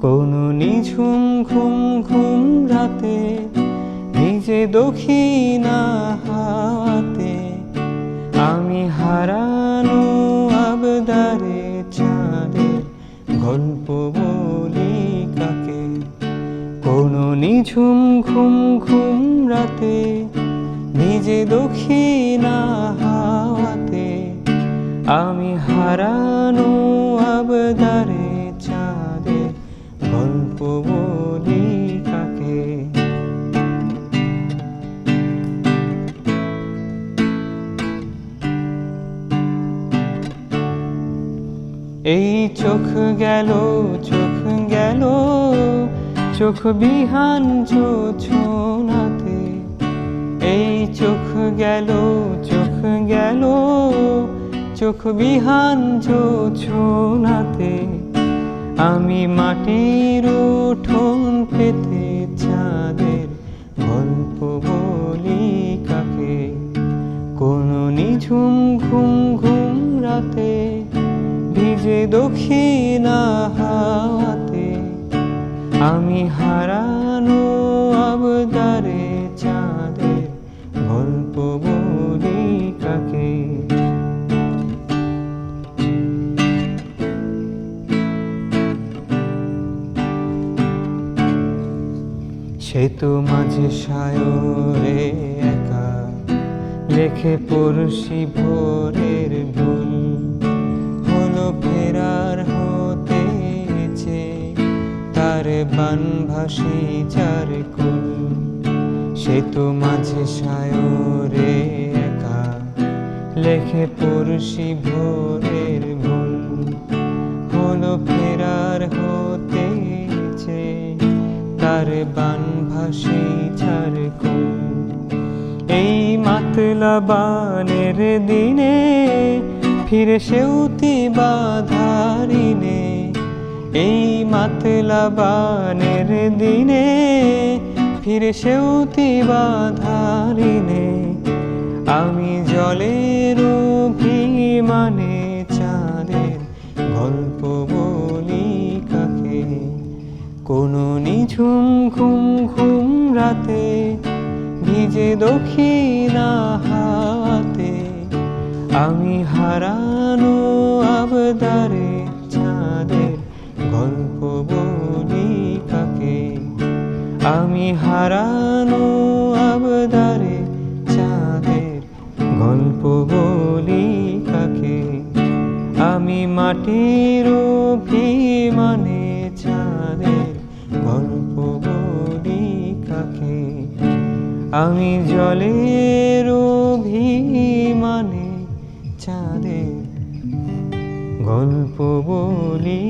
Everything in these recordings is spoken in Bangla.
কোন নিঝুম ঘুম ঘুম রাতে, নিজে দক্ষিণা হাতে। আমি হারানো আবদারে চাঁদের গল্প বলি কাকে? কোন নিঝুম ঘুম ঘুম রাতে, নিজে দক্ষিণা হাতে। আমি হারানো গল্প বলি কাকে এই চোখ গেল চোখ গেল, চোখ বিহান ছোনাতে এই চোখ গেল চোখ গেল, চোখ বিহান ছোনাতে আমি মাটির উঠোন পেতে চাঁদের গল্প বলি কাকে? কোন নিঝুম ঘুম ঘুম রাতে, ভিজে দক্ষিণা হাওয়াতে আমি হারানো আবদারে চাঁদের গল্প সে তো মাঝে সায়রে একা, লেখে পড়শি ভোরের ভুল। হলো ফেরার হতেছে তার বানভাসি চার কুল। সে তো মাঝে সায়রে একা, লেখে পড়শি ভোরের তার বানভাসি চার কুল এই মাতলা বানের দিনে ফিরে সেউতি বাধারিনে এই মাতলা বানের দিনে ফিরে সেউতি বাধারিনে আমি জলের মানে চাঁদের গল্প বলি কাকে? কোনো নিঝুম ঘুম ঘুম রাতে, ভিজে দক্ষিণা হাতে আমি হারানো আবদারে চাঁদের গল্প বলি কাকে? আমি হারানো আবদারে চাঁদের গল্প বলি কাকে? আমি মাটির অভিমানে কাকে আমি জলের মানে চাঁদের গল্প বলি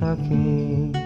কাকে?